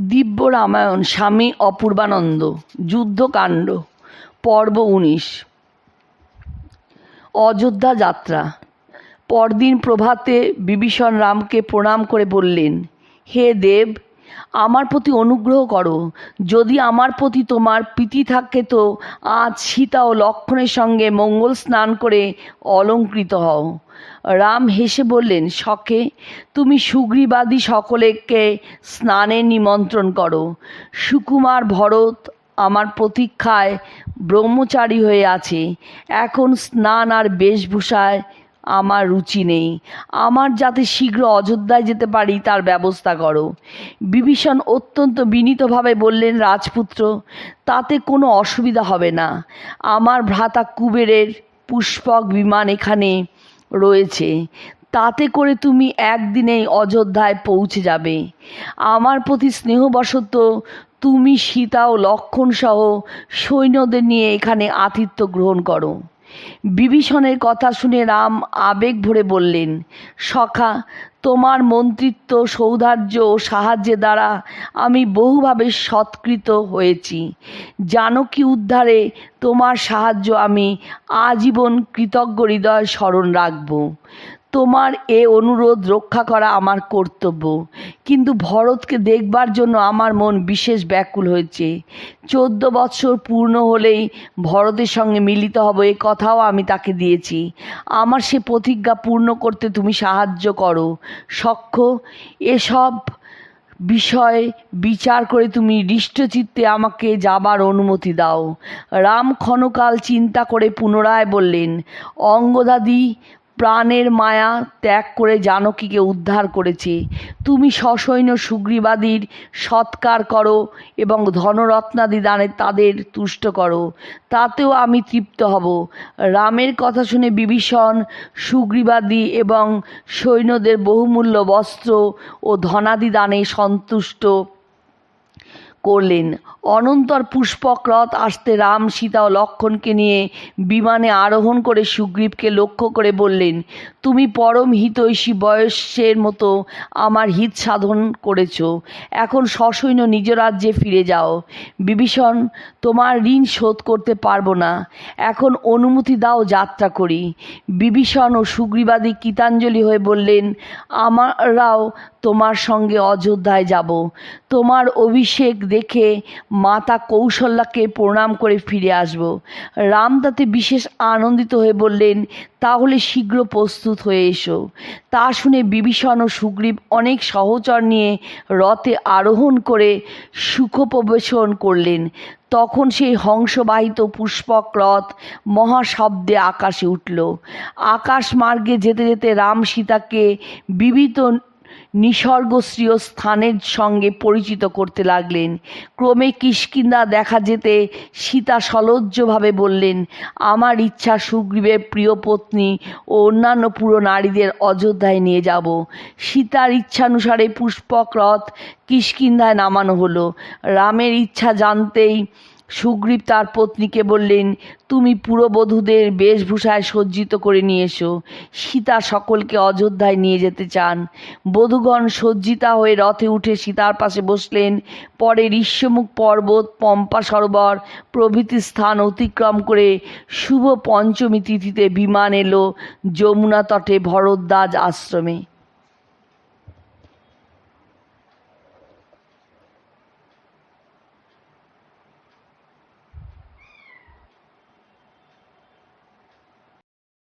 দিব্য রামায়ণ, স্বামী অপূর্বানন্দ, যুদ্ধকাণ্ড, পর্ব উনিশ। অযোধ্যা যাত্রা। পরদিন প্রভাতে বিভীষণ রামকে প্রণাম করে বললেন, হে দেব আমার প্রতি অনুগ্রহ করো। যদি আমার প্রতি তোমার প্রীতি থাকে তো আজ সীতা ও লক্ষণের সঙ্গে মঙ্গল স্নান করে অলঙ্কৃত হও। রাম হেসে বললেন, শখে, তুমি সুগ্রীবাদী সকলেকে স্নানে নিমন্ত্রণ করো। সুকুমার ভরত আমার প্রতীক্ষায় ব্রহ্মচারী হয়ে আছে। এখন স্নান আর বেশভূষায় আমার রুচি নেই। আমার যাতে শীঘ্র অযোধ্যায় যেতে পারি, তার ব্যবস্থা করো। বিভীষণ অত্যন্ত বিনীতভাবে বললেন, রাজপুত্র, তাতে কোনো অসুবিধা হবে না। আমার ভ্রাতা কুবেরের পুষ্পক বিমান এখানে রয়েছে। তাতে করে তুমি একদিনেই অযোধ্যায় পৌঁছে যাবে। আমার প্রতি স্নেহবশত তুমি সীতা ও লক্ষণ সহ সৈন্যদের নিয়ে এখানে আতিথ্য গ্রহণ করো। বিভীষণের কথা শুনে রাম আবেগ ভরে বললেন, সখা, তোমার মন্ত্রিত্ব, সৌধার্য ও সাহায্যে দ্বারা আমি বহুভাবে সৎকৃত হয়েছি। জানকী উদ্ধারে তোমার সাহায্য আমি আজীবন কৃতজ্ঞ হৃদয় স্মরণ রাখব। তোমার এ অনুরোধ রক্ষা করা আমার কর্তব্য। কিন্তু ভরতকে দেখবার জন্য আমার মন বিশেষ ব্যাকুল হয়েছে। চোদ্দ বৎসর পূর্ণ হলেই ভরতের সঙ্গে মিলিত হব এ কথাও আমি তাকে দিয়েছি। আমার সে প্রতিজ্ঞা পূর্ণ করতে তুমি সাহায্য করো। সখ্য, এসব বিষয় বিচার করে তুমি হৃষ্টচিত্তে আমাকে যাবার অনুমতি দাও। রাম ক্ষণকাল চিন্তা করে পুনরায় বললেন, অঙ্গদাদি প্রাণের মায়া ত্যাগ করে জানকীকে উদ্ধার করেছে। তুমি সসৈন্য সুগ্রীবাদীর সৎকার করো এবং ধনরত্নাদি দানে তাদের তুষ্ট করো। তাতেও আমি তৃপ্ত হব। রামের কথা শুনে বিভীষণ, সুগ্রীবাদী এবং সৈন্যদের বহুমূল্য বস্ত্র ও ধনাদি দানে সন্তুষ্ট করলেন। অনন্তর পুষ্পক রথ আসতে রাম, সীতা ও লক্ষণকে নিয়ে বিমানে আরোহণ করে সুগ্রীবকে লক্ষ্য করে বললেন, তুমি পরম হিতৈষী বয়সের মতো আমার হিত সাধন করেছ। এখন সসৈন্য নিজ রাজ্যে ফিরে যাও। বিভীষণ, তোমার ঋণ শোধ করতে পারব না। এখন অনুমতি দাও, যাত্রা করি। বিভীষণ ও সুগ্রীবাদী গীতাঞ্জলি হয়ে বললেন, আমরাও তোমার সঙ্গে অযোধ্যায় যাব। তোমার অভিষেক দেখে মাতা কৌশল্যাকে প্রণাম করে ফিরে আসব। রাম তাতে বিশেষ আনন্দিত হয়ে বললেন, তাহলে শীঘ্র প্রস্তুত হয়ে এসো। তা শুনে বিভীষণ ও সুগ্রীব অনেক সহচর নিয়ে রথে আরোহণ করে সুখপ্রবেশন করলেন। তখন সেই হংসবাহিত পুষ্পক রথ মহাশব্দে আকাশে উঠল। আকাশ মার্গে যেতে যেতে রাম সীতাকে বিবিধ নিসর্গশ্রীয় স্থানের সঙ্গে পরিচিত করতে লাগলেন। ক্রমে কিষ্কিন্দা দেখা যেতে সীতা সলজ্জভাবে বললেন, আমার ইচ্ছা সুগ্রীবের প্রিয় পত্নী ও অন্যান্য পুরো নারীদের অযোধ্যায় নিয়ে যাব। সীতার ইচ্ছানুসারে পুষ্পক রথ কিষ্কিন্ধায় নামানো হলো। রামের ইচ্ছা জানতেই সুগ্রীব তার পত্নীকে বললেন, তুমি পুরবধূদের বেশভূষায় সজ্জিত করে নিয়ে এসো। সীতা সকলকে অযোধ্যায় নিয়ে যেতে চান। বধূগণ সজ্জিতা হয়ে রথে উঠে সীতার পাশে বসলেন। পরে ঋষ্যমুখ পর্বত, পম্পা সরোবর প্রভৃতি স্থান অতিক্রম করে শুভ পঞ্চমী তিথিতে বিমান এলো যমুনা তটে ভরদ্বাজ আশ্রমে।